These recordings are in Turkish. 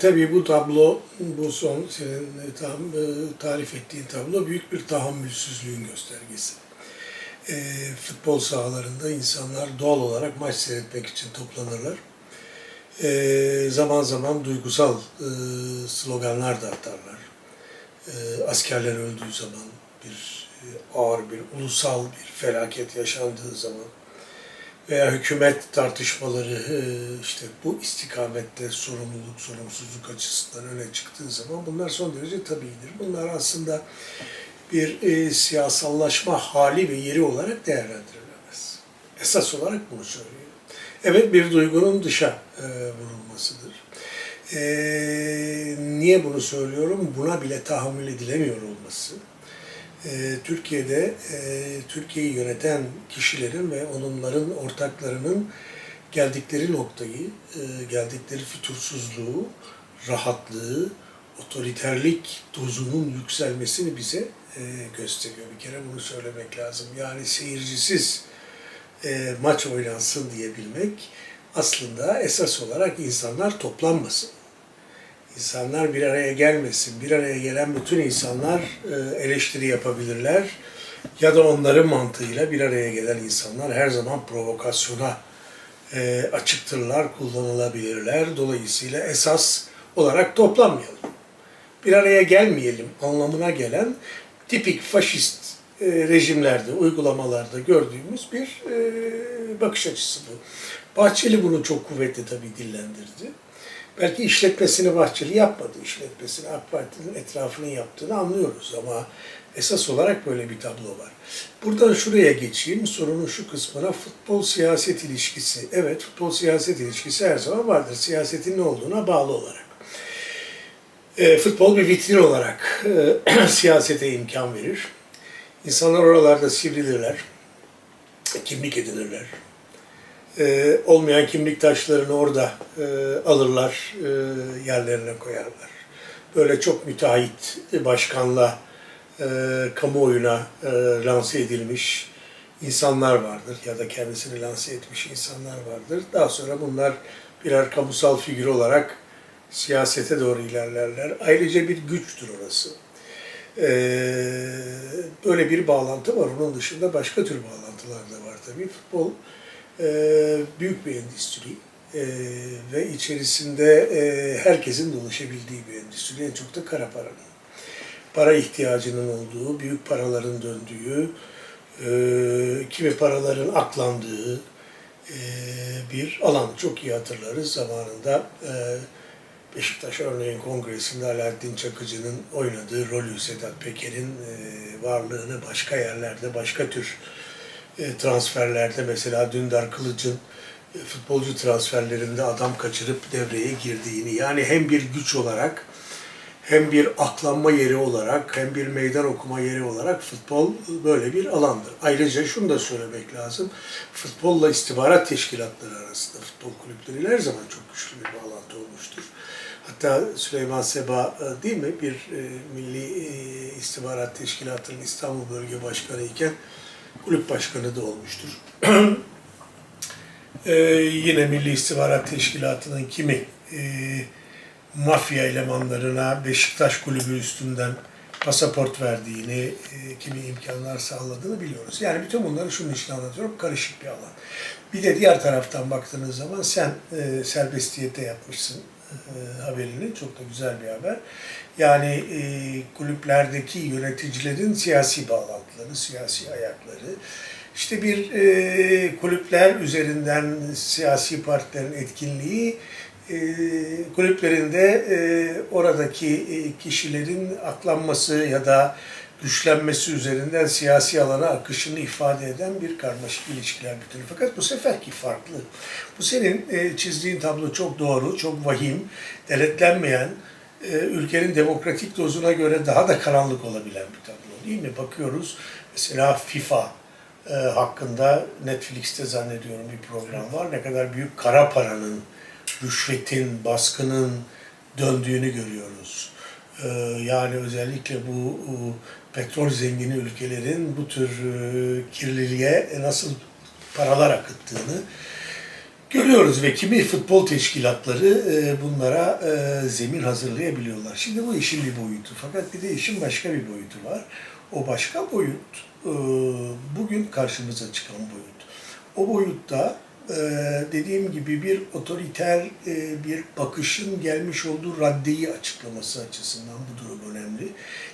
Tabii bu tablo, bu son senin e, e, tarif ettiğin tablo büyük bir tahammülsüzlüğün göstergesi. E, futbol sahalarında insanlar doğal olarak maç seyretmek için toplanırlar. E, zaman zaman duygusal e, sloganlar da atarlar. E, askerler öldüğü zaman, bir e, ağır bir ulusal bir felaket yaşandığı zaman veya hükümet tartışmaları e, işte bu istikamette sorumluluk, sorumsuzluk açısından öne çıktığı zaman bunlar son derece tabiidir. Bunlar aslında bir e, siyasallaşma hali ve yeri olarak değerlendirilemez. Esas olarak bunu söylüyorum. Evet bir duygunun dışa e, vurulmasıdır. E, niye bunu söylüyorum? Buna bile tahammül edilemiyor olması. E, Türkiye'de e, Türkiye'yi yöneten kişilerin ve onların ortaklarının geldikleri noktayı, e, geldikleri fütursuzluğu, rahatlığı, otoriterlik dozunun yükselmesini bize e, gösteriyor. Bir kere bunu söylemek lazım. Yani seyircisiz maç oynansın diyebilmek aslında esas olarak insanlar toplanmasın. İnsanlar bir araya gelmesin. Bir araya gelen bütün insanlar e, eleştiri yapabilirler. Ya da onların mantığıyla bir araya gelen insanlar her zaman provokasyona e, açıktırlar, kullanılabilirler. Dolayısıyla esas olarak toplanmayalım. Bir araya gelmeyelim anlamına gelen tipik faşist e, rejimlerde, uygulamalarda gördüğümüz bir bakış açısı bu. Bahçeli bunu çok kuvvetli tabii dillendirdi. Belki işletmesini Bahçeli yapmadı. İşletmesini AK Parti'nin etrafının yaptığını anlıyoruz ama esas olarak böyle bir tablo var. Buradan şuraya geçeyim. Sorunun şu kısmına futbol siyaset ilişkisi. Evet futbol siyaset ilişkisi her zaman vardır. Siyasetin ne olduğuna bağlı olarak. E, futbol bir vitrin olarak e, siyasete imkan verir. İnsanlar oralarda sivrilirler, kimlik edinirler. E, olmayan kimlik taşlarını orada e, alırlar, e, yerlerine koyarlar. Böyle çok müteahhit başkanla e, kamuoyuna e, lanse edilmiş insanlar vardır ya da kendisini lanse etmiş insanlar vardır. Daha sonra bunlar birer kamusal figür olarak siyasete doğru ilerlerler. Ayrıca bir güçtür orası. Ee, böyle bir bağlantı var. Onun dışında başka tür bağlantılar da var tabii. Futbol büyük bir endüstri e, ve içerisinde e, herkesin dolaşabildiği bir endüstri. En çok da kara paranın. Para ihtiyacının olduğu, büyük paraların döndüğü, e, kimi paraların aklandığı e, bir alan. Çok iyi hatırlarız zamanında. Beşiktaş örneğin kongresinde Alaaddin Çakıcı'nın oynadığı rolü Sedat Peker'in varlığını başka yerlerde, başka tür e, transferlerde mesela Dündar Kılıç'ın e, futbolcu transferlerinde adam kaçırıp devreye girdiğini yani hem bir güç olarak hem bir aklanma yeri olarak hem bir meydan okuma yeri olarak futbol böyle bir alandır. Ayrıca şunu da söylemek lazım. Futbolla istihbarat teşkilatları arasında futbol kulüpleriyle her zaman çok güçlü bir bağlantı olmuştur. Hatta Süleyman Seba e, değil mi bir e, Milli İstihbarat Teşkilatı'nın İstanbul Bölge Başkanı iken kulüp başkanı da olmuştur. e, yine Milli İstihbarat Teşkilatı'nın kimi e, mafya elemanlarına Beşiktaş kulübü üstünden pasaport verdiğini, e, kimi imkanlar sağladığını biliyoruz. Yani bütün bunları şunun için anlatıyorum, karışık bir alan. Bir de diğer taraftan baktığınız zaman sen e, serbestiyete yapmışsın e, haberini, çok da güzel bir haber. Yani e, kulüplerdeki yöneticilerin siyasi bağlantıları, siyasi ayakları, işte bir e, kulüpler üzerinden siyasi partilerin etkinliği, e, kulüplerinde e, oradaki e, kişilerin aklanması ya da güçlenmesi üzerinden siyasi alana akışını ifade eden bir karmaşık ilişkiler bütünü. Fakat bu seferki farklı. Bu senin e, çizdiğin tablo çok doğru, çok vahim, denetlenmeyen, e, ülkenin demokratik dozuna göre daha da karanlık olabilen bir tablo değil mi? Bakıyoruz mesela FIFA e, hakkında Netflix'te zannediyorum bir program var. Ne kadar büyük kara paranın, rüşvetin, baskının döndüğünü görüyoruz. E, yani özellikle bu e, petrol zengini ülkelerin bu tür e, kirliliğe nasıl paralar akıttığını görüyoruz ve kimi futbol teşkilatları e, bunlara e, zemin hazırlayabiliyorlar. Şimdi bu işin bir boyutu. Fakat bir de işin başka bir boyutu var. O başka boyut e, bugün karşımıza çıkan boyut. O boyutta dediğim gibi bir otoriter e, bir bakışın gelmiş olduğu raddeyi açıklaması açısından bu durum önemli.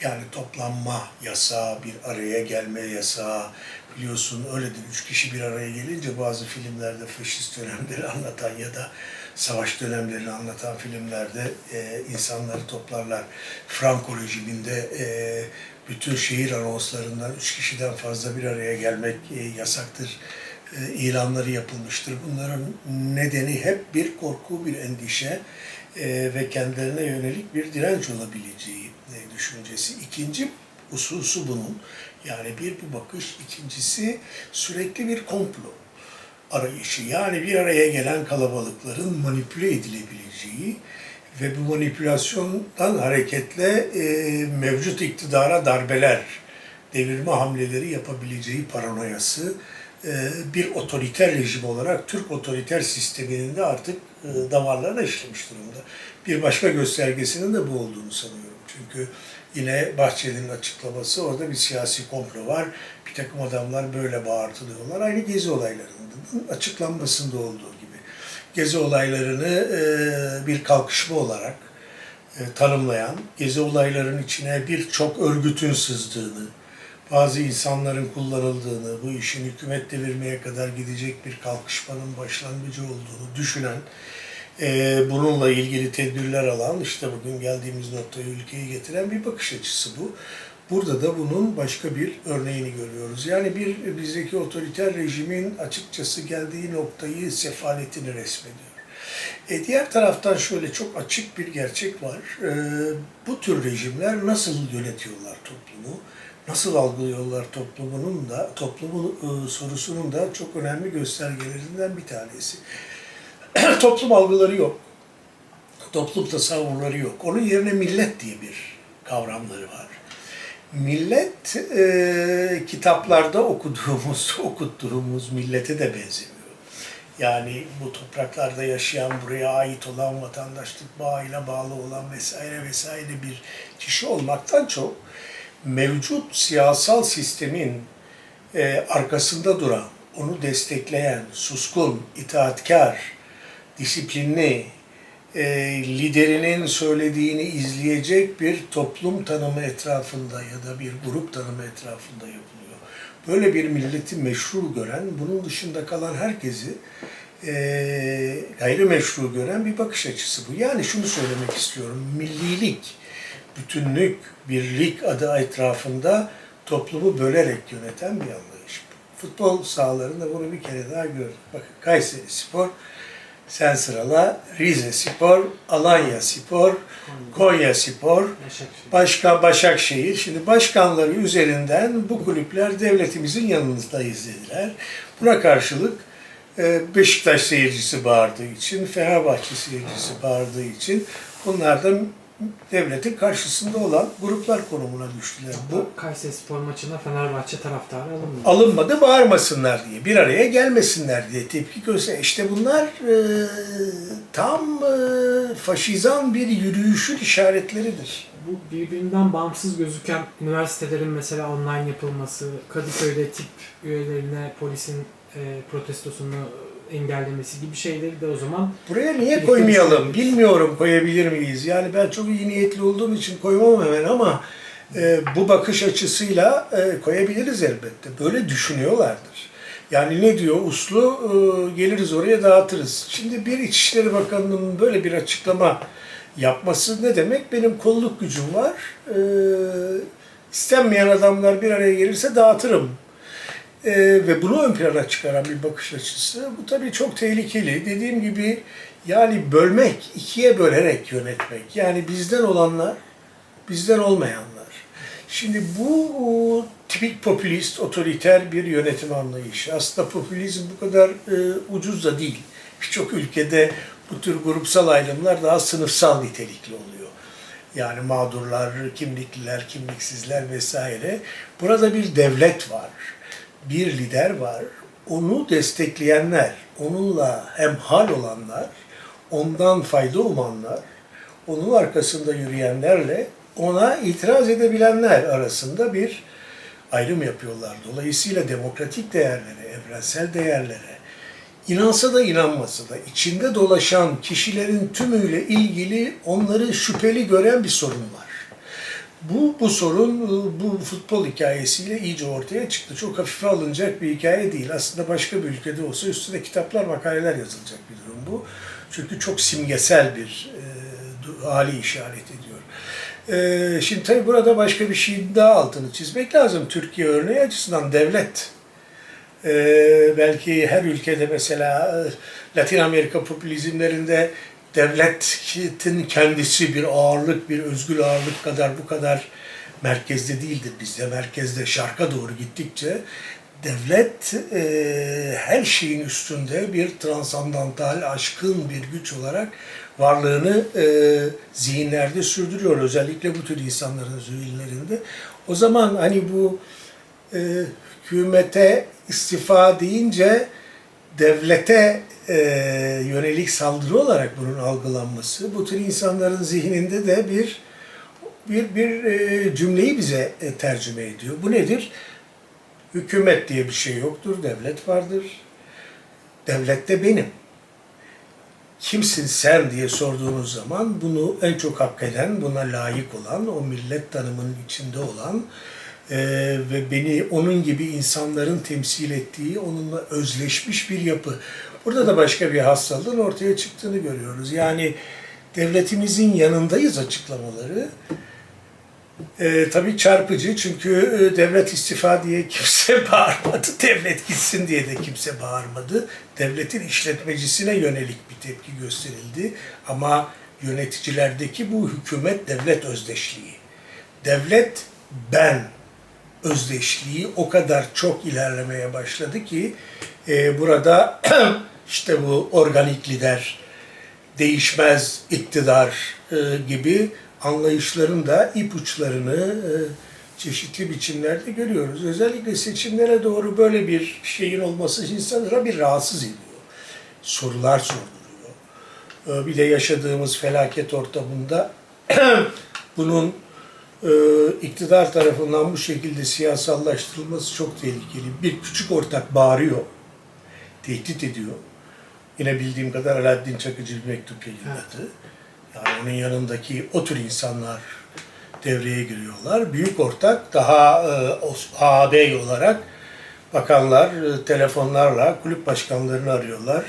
Yani toplanma yasağı, bir araya gelme yasağı, biliyorsun öyledir. Üç kişi bir araya gelince bazı filmlerde faşist dönemleri anlatan ya da savaş dönemlerini anlatan filmlerde e, insanları toplarlar. Franco rejiminde e, bütün şehir anonslarından üç kişiden fazla bir araya gelmek e, yasaktır e, ilanları yapılmıştır. Bunların nedeni hep bir korku, bir endişe e, ve kendilerine yönelik bir direnç olabileceği e, düşüncesi. İkinci hususu bunun, yani bir bu bakış, ikincisi sürekli bir komplo arayışı. Yani bir araya gelen kalabalıkların manipüle edilebileceği ve bu manipülasyondan hareketle e, mevcut iktidara darbeler, devirme hamleleri yapabileceği paranoyası bir otoriter rejim olarak Türk otoriter sisteminin de artık e, damarlarına işlemiş durumda. Bir başka göstergesinin de bu olduğunu sanıyorum. Çünkü yine Bahçeli'nin açıklaması orada bir siyasi komplo var. Bir takım adamlar böyle bağırtılıyorlar. Aynı gezi olaylarında açıklanmasında olduğu gibi. Gezi olaylarını e, bir kalkışma olarak e, tanımlayan, gezi olaylarının içine birçok örgütün sızdığını, bazı insanların kullanıldığını, bu işin hükümet devirmeye kadar gidecek bir kalkışmanın başlangıcı olduğunu düşünen, e, bununla ilgili tedbirler alan, işte bugün geldiğimiz noktaya ülkeyi getiren bir bakış açısı bu. Burada da bunun başka bir örneğini görüyoruz. Yani bir bizdeki otoriter rejimin açıkçası geldiği noktayı, sefaletini resmediyor. E diğer taraftan şöyle çok açık bir gerçek var. E, bu tür rejimler nasıl yönetiyorlar toplumu? nasıl algılıyorlar toplumunun da toplumun e, sorusunun da çok önemli göstergelerinden bir tanesi. Toplum algıları yok. Toplum tasavvurları yok. Onun yerine millet diye bir kavramları var. Millet e, kitaplarda okuduğumuz, okuttuğumuz millete de benzemiyor. Yani bu topraklarda yaşayan, buraya ait olan, vatandaşlık bağıyla bağlı olan vesaire vesaire bir kişi olmaktan çok mevcut siyasal sistemin e, arkasında duran, onu destekleyen, suskun, itaatkar, disiplinli, e, liderinin söylediğini izleyecek bir toplum tanımı etrafında ya da bir grup tanımı etrafında yapılıyor. Böyle bir milleti meşru gören, bunun dışında kalan herkesi e, gayrimeşru gören bir bakış açısı bu. Yani şunu söylemek istiyorum, millilik, bütünlük, birlik adı etrafında toplumu bölerek yöneten bir anlayış. Futbol sahalarında bunu bir kere daha gördük. Bakın Kayseri Spor, sen sırala Rize Spor, Alanya Spor, Konya Spor, başka Başakşehir. Şimdi başkanları üzerinden bu kulüpler devletimizin yanındayız dediler. Buna karşılık e, Beşiktaş seyircisi bağırdığı için, Fenerbahçe seyircisi bağırdığı için bunlar da devletin karşısında olan gruplar konumuna düştüler. Bu Kayseri Spor maçında Fenerbahçe taraftarı alınmadı. alınmadı bağırmasınlar diye, bir araya gelmesinler diye tepki göster. İşte bunlar e, tam e, faşizan bir yürüyüşün işaretleridir. Bu birbirinden bağımsız gözüken üniversitelerin mesela online yapılması, Kadıköy'de tip üyelerine polisin e, protestosunu engellemesi gibi şeyleri de o zaman Buraya niye koymayalım? Bilmiyorum koyabilir miyiz? Yani ben çok iyi niyetli olduğum için koymam hemen ama e, bu bakış açısıyla e, koyabiliriz elbette. Böyle düşünüyorlardır. Yani ne diyor uslu? E, geliriz oraya dağıtırız. Şimdi bir İçişleri Bakanı'nın böyle bir açıklama yapması ne demek? Benim kolluk gücüm var. E, istenmeyen adamlar bir araya gelirse dağıtırım ee, ve bunu ön plana çıkaran bir bakış açısı. Bu tabii çok tehlikeli. Dediğim gibi yani bölmek, ikiye bölerek yönetmek. Yani bizden olanlar, bizden olmayanlar. Şimdi bu tipik popülist, otoriter bir yönetim anlayışı. Aslında popülizm bu kadar e, ucuz da değil. Birçok ülkede bu tür grupsal ayrımlar daha sınıfsal nitelikli oluyor. Yani mağdurlar, kimlikliler, kimliksizler vesaire. Burada bir devlet var bir lider var. onu destekleyenler, onunla hemhal olanlar, ondan fayda umanlar, onun arkasında yürüyenlerle ona itiraz edebilenler arasında bir ayrım yapıyorlar. Dolayısıyla demokratik değerlere, evrensel değerlere, inansa da inanmasa da içinde dolaşan kişilerin tümüyle ilgili onları şüpheli gören bir sorun var. Bu, bu sorun e, bu futbol hikayesiyle iyice ortaya çıktı. Çok hafife alınacak bir hikaye değil. Aslında başka bir ülkede olsa üstüne kitaplar, makaleler yazılacak bir durum bu. Çünkü çok simgesel bir e, hali işaret ediyor. E, şimdi tabii burada başka bir şeyin daha altını çizmek lazım. Türkiye örneği açısından devlet ee, belki her ülkede mesela e, Latin Amerika popülizmlerinde devletin kendisi bir ağırlık, bir özgül ağırlık kadar bu kadar merkezde değildir. Bizde merkezde şarka doğru gittikçe devlet e, her şeyin üstünde bir transandantal, aşkın bir güç olarak varlığını e, zihinlerde sürdürüyor. Özellikle bu tür insanların zihinlerinde. O zaman hani bu e, hükümete istifa deyince devlete e, yönelik saldırı olarak bunun algılanması bu tür insanların zihninde de bir bir bir e, cümleyi bize e, tercüme ediyor. Bu nedir? Hükümet diye bir şey yoktur, devlet vardır. Devlet de benim. Kimsin sen diye sorduğunuz zaman bunu en çok hak eden, buna layık olan, o millet tanımının içinde olan e, ve beni onun gibi insanların temsil ettiği, onunla özleşmiş bir yapı. Burada da başka bir hastalığın ortaya çıktığını görüyoruz. Yani devletimizin yanındayız açıklamaları. E, tabii çarpıcı çünkü e, devlet istifa diye kimse bağırmadı, devlet gitsin diye de kimse bağırmadı. Devletin işletmecisine yönelik bir tepki gösterildi ama yöneticilerdeki bu hükümet devlet özdeşliği. Devlet ben özdeşliği o kadar çok ilerlemeye başladı ki e, burada işte bu organik lider, değişmez iktidar e, gibi anlayışların da ipuçlarını e, çeşitli biçimlerde görüyoruz. Özellikle seçimlere doğru böyle bir şeyin olması insanlara bir rahatsız ediyor. Sorular sorduruyor. E, bir de yaşadığımız felaket ortamında bunun e, iktidar tarafından bu şekilde siyasallaştırılması çok tehlikeli. Bir küçük ortak bağırıyor, tehdit ediyor. Yine bildiğim kadar Alaaddin Çakıcı bir mektup yayınladı. Yani onun yanındaki o tür insanlar devreye giriyorlar. Büyük ortak daha e, ağabey olarak bakanlar e, telefonlarla kulüp başkanlarını arıyorlar.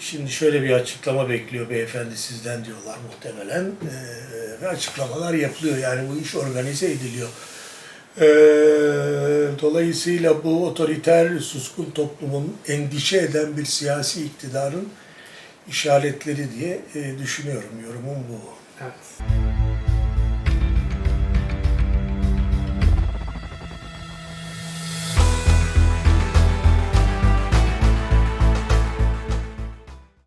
Şimdi şöyle bir açıklama bekliyor beyefendi sizden diyorlar muhtemelen. Ee, ve açıklamalar yapılıyor. Yani bu iş organize ediliyor. Ee, dolayısıyla bu otoriter, suskun toplumun endişe eden bir siyasi iktidarın işaretleri diye e, düşünüyorum. Yorumum bu. Evet.